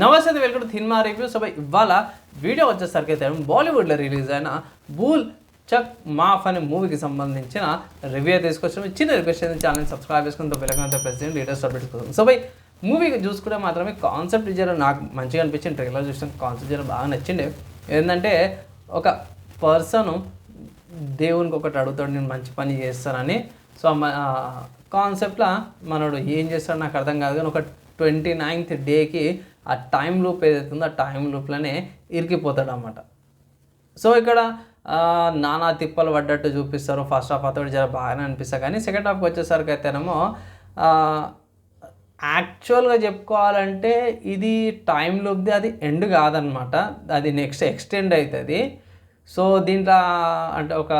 నమస్తే welcome to cinema review so ఇవాళ video వచ్చేసరికి అయితే బాలీవుడ్లో రిలీజ్ అయిన బూల్ చక్ మాఫ్ అనే మూవీకి సంబంధించిన రివ్యూ తీసుకొచ్చాము చిన్న రిక్వెస్ట్ అయితే ఛానల్ సబ్స్క్రైబ్ చేసుకుని బెల్లకంతా ప్రెసిడెంట్ లీడర్స్ లేటెస్ట్ అప్డేట్ కోసం. సో బై మూవీ చూసుకుంటే మాత్రమే కాన్సెప్ట్ జర నాకు మంచిగా అనిపించింది. ట్రైలర్ చూసిన కాన్సెప్ట్ జర బాగా నచ్చిండే. ఏంటంటే ఒక పర్సన్ దేవునికి ఒకటి అడుగుతాడు నేను మంచి పని చేస్తానని. సో కాన్సెప్ట్లో మనోడు ఏం చేస్తాడు నాకు అర్థం కాదు. కానీ ఒక ట్వంటీ నైన్త్ డేకి ఆ టైం లూప్ ఏదైతుందో ఆ టైం లూప్లోనే ఇరికిపోతాడు అనమాట సో ఇక్కడ నానా తిప్పలు పడ్డట్టు చూపిస్తారు. ఫస్ట్ హాఫ్ అతడు జర బాగానే అనిపిస్తా కానీ సెకండ్ హాఫ్కి వచ్చేసరికి అయితేనేమో యాక్చువల్గా చెప్పుకోవాలంటే ఇది టైం లూప్ది అది ఎండ్ కాదనమాట అది నెక్స్ట్ ఎక్స్టెండ్ అవుతుంది సో దీంట్లో అంటే ఒక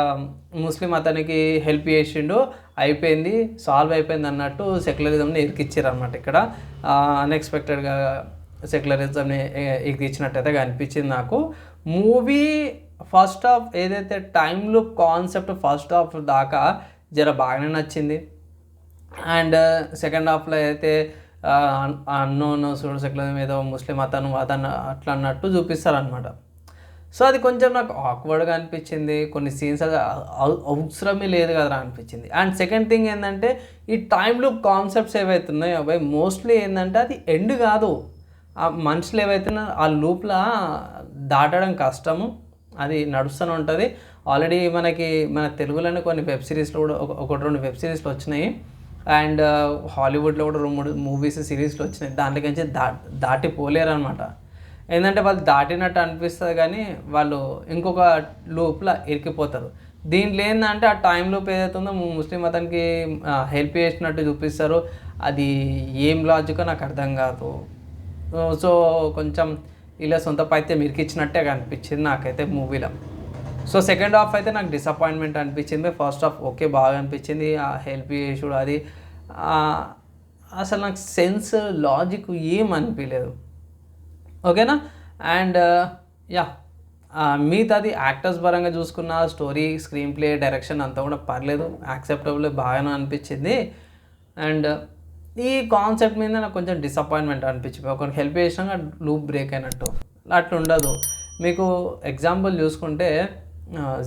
ముస్లిం అతనికి హెల్ప్ చేసిండు. అయిపోయింది సాల్వ్ అయిపోయింది అన్నట్టు సెక్యులరిజంని ఇరికిచ్చారు అనమాట ఇక్కడ అన్ఎక్స్పెక్టెడ్గా సెక్యులరిజంని ఇరికిచ్చినట్టయితే అనిపించింది నాకు. మూవీ ఫస్ట్ హాఫ్ ఏదైతే time loop concept first half దాకా జర బాగానే నచ్చింది. అండ్ సెకండ్ హాఫ్లో అయితే అన్నోన్ సూడు సెక్యులర్ ఏదో ముస్లిం అతను అతను అట్లా అన్నట్టు చూపిస్తారనమాట సో అది కొంచెం నాకు ఆక్వర్డ్గా అనిపించింది. కొన్ని సీన్స్ అవసరమే లేదు కదా అనిపించింది. అండ్ సెకండ్ థింగ్ ఏంటంటే ఈ టైం లూప్ కాన్సెప్ట్స్ ఏవైతున్నాయో అబ్బాయి మోస్ట్లీ ఏంటంటే అది ఎండ్ కాదు. ఆ మనుషులు ఏవైతే ఆ లూప్ల దాటడం కష్టము. అది నడుస్తూనే ఉంటుంది. ఆల్రెడీ మనకి మన తెలుగులోనే కొన్ని వెబ్ సిరీస్లో కూడా ఒకటి రెండు వెబ్ సిరీస్లు వచ్చినాయి. అండ్ హాలీవుడ్లో కూడా రెండు మూడు మూవీస్ సిరీస్లు వచ్చినాయి. దాంట్లోకించి దా దాటిపోలేరు అనమాట ఏంటంటే వాళ్ళు దాటినట్టు అనిపిస్తుంది కానీ వాళ్ళు ఇంకొక లూప్లో ఇరికిపోతారు. దీంట్లో ఏంటంటే ఆ టైం లూప్ ఏదైతే ఉందో ముస్లిం అతనికి హెల్ప్ చేసినట్టు చూపిస్తారు. అది ఏం లాజికో నాకు అర్థం కాదు. సో కొంచెం ఇలా సొంత అయితే మిరికిచ్చినట్టే అనిపించింది నాకైతే మూవీలో. సో సెకండ్ హాఫ్ అయితే నాకు డిసప్పాయింట్మెంట్ అనిపించింది. ఫస్ట్ హాఫ్ ఓకే బాగా అనిపించింది. ఆ హెల్ప్ చేసుడు అది. అసలు నాకు సెన్స్ లాజిక్ ఏం అనిపించలేదు. ఓకేనా అండ్ యా మిగతాది యాక్టర్స్ పరంగా చూసుకున్న స్టోరీ స్క్రీన్ ప్లే డైరెక్షన్ అంతా కూడా పర్లేదు. యాక్సెప్టబుల్ బాగానే అనిపించింది. అండ్ ఈ కాన్సెప్ట్ మీద నాకు కొంచెం డిసప్పాయింట్మెంట్ అనిపించింది. ఒకరికి హెల్ప్ చేసినాక లూప్ బ్రేక్ అయినట్టు. అట్లా ఉండదు. మీకు ఎగ్జాంపుల్ చూసుకుంటే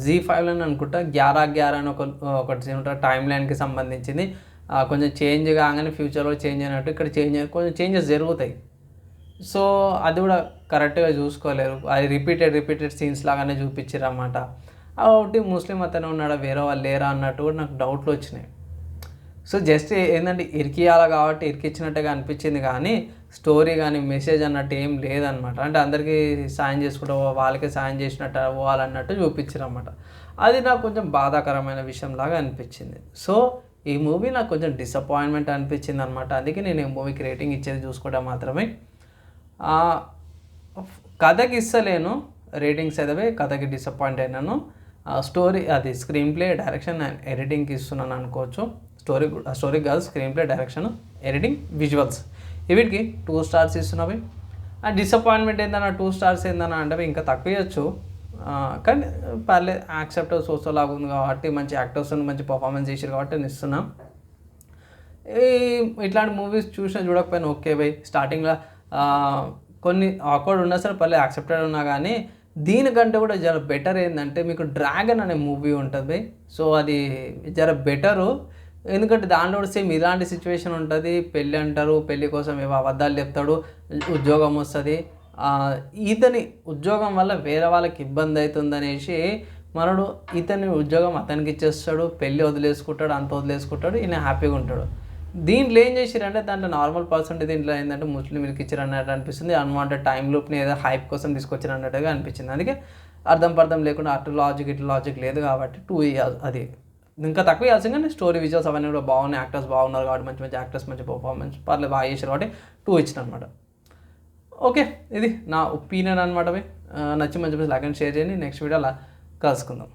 జీ ఫైవ్లో అనుకుంటా గ్యారా గ్యారా అని ఒక ఒకటి ఉంటుంది టైం లైన్కి సంబంధించింది. కొంచెం చేంజ్ కాగానే ఫ్యూచర్లో చేంజ్ అయినట్టు ఇక్కడ చేంజ్ కొంచెం చేంజెస్ జరుగుతాయి. సో అది కూడా కరెక్ట్గా చూసుకోలేరు. అది రిపీటెడ్ రిపీటెడ్ సీన్స్ లాగానే చూపించారు అన్నమాట. ఒకటి ముస్లిం అతనే ఉన్నాడా వేరే వాళ్ళు లేరా అన్నట్టు కూడా నాకు డౌట్లు వచ్చినాయి. సో జస్ట్ ఏంటంటే ఇరికియాలి కాబట్టి ఇరికిచ్చినట్టుగా అనిపించింది కానీ స్టోరీ కానీ మెసేజ్ అన్నట్టు ఏం లేదనమాట అంటే అందరికీ సాయం చేసుకుంటూ వాళ్ళకి సాయం చేసినట్టు అవ్వాలన్నట్టు చూపించారు అనమాట అది నాకు కొంచెం బాధాకరమైన విషయం లాగా అనిపించింది. సో ఈ మూవీ నాకు కొంచెం డిసప్పాయింట్మెంట్ అనిపించింది అనమాట అందుకే నేను ఈ మూవీకి రేటింగ్ ఇచ్చేది చూసుకోవడం మాత్రమే. కథకి ఇస్తలేను. రేటింగ్స్ అయితే కథకి డిసప్పాయింట్ అయినాను. ఆ స్టోరీ అది స్క్రీన్ ప్లే డైరెక్షన్ అండ్ ఎడిటింగ్కి ఇస్తున్నాను అనుకోవచ్చు. స్టోరీ స్టోరీ కాదు screenplay direction editing visuals వీటికి టూ స్టార్స్ ఇస్తున్నవి. ఆ డిసప్పాయింట్మెంట్ ఏందన్నా టూ స్టార్స్ ఏందన్నా అంటే ఇంకా తక్కువ ఇవ్వచ్చు కానీ పర్లేదు యాక్సెప్ట్ సోసో లాగా ఉంది కాబట్టి మంచి యాక్టర్స్ మంచి పర్ఫార్మెన్స్ చేసారు కాబట్టి నేను ఇస్తున్నాను ఈ ఇట్లాంటి మూవీస్ చూసినా చూడకపోయినా ఓకే బై. స్టార్టింగ్లో కొన్ని ఆక్వర్డ్ ఉన్నా సరే పర్లేదు యాక్సెప్టెడ్ ఉన్నా కానీ దీనికంటే కూడా జర బెటర్ ఏంటంటే మీకు డ్రాగన్ అనే మూవీ ఉంటుంది సో అది జర బెటరు ఎందుకంటే దాంట్లో కూడా సేమ్ ఇలాంటి సిచ్యువేషన్ ఉంటుంది. పెళ్ళి అంటారు పెళ్ళి కోసం ఏవో అబద్ధాలు చెప్తాడు ఉద్యోగం వస్తుంది. ఇతని ఉద్యోగం వల్ల వేరే వాళ్ళకి ఇబ్బంది అవుతుందనేసి మనడు ఇతని ఉద్యోగం అతనికి ఇచ్చేస్తాడు పెళ్ళి వదిలేసుకుంటాడు అంత వదిలేసుకుంటాడు ఈయన హ్యాపీగా ఉంటాడు. దీంట్లో ఏం చేసిరంటే దాంట్లో నార్మల్ పర్సెంట్ దీంట్లో ఏంటంటే ముస్లింలకు ఇచ్చారు అన్నట్టు అనిపిస్తుంది. అన్వాంటెడ్ టైం లూప్ని ఏదో హైప్ కోసం తీసుకొచ్చారు అన్నట్టుగా అనిపించింది. అందుకే అర్థం పర్థం లేకుండా అటు లాజిక్ ఇటు లాజిక్ లేదు కాబట్టి టూ ఇయర్స్ అది. ఇంకా తక్కువ ఇవ్వాల్సి కానీ స్టోరీ విజువల్స్ అవన్నీ కూడా బాగున్నాయి యాక్టర్స్ బాగున్నారు కాబట్టి మంచి మంచి యాక్టర్స్ మంచి పర్ఫార్మెన్స్ పర్లేదు బాగా చేశారు కాబట్టి టూ ఇచ్చిన అనమాట ఓకే ఇది నా ఒపీనియన్ అనమాట నచ్చి మంచి మంచి లైక్ అండ్ షేర్ చేయండి. నెక్స్ట్ వీడియో అలా కలుసుకుందాం.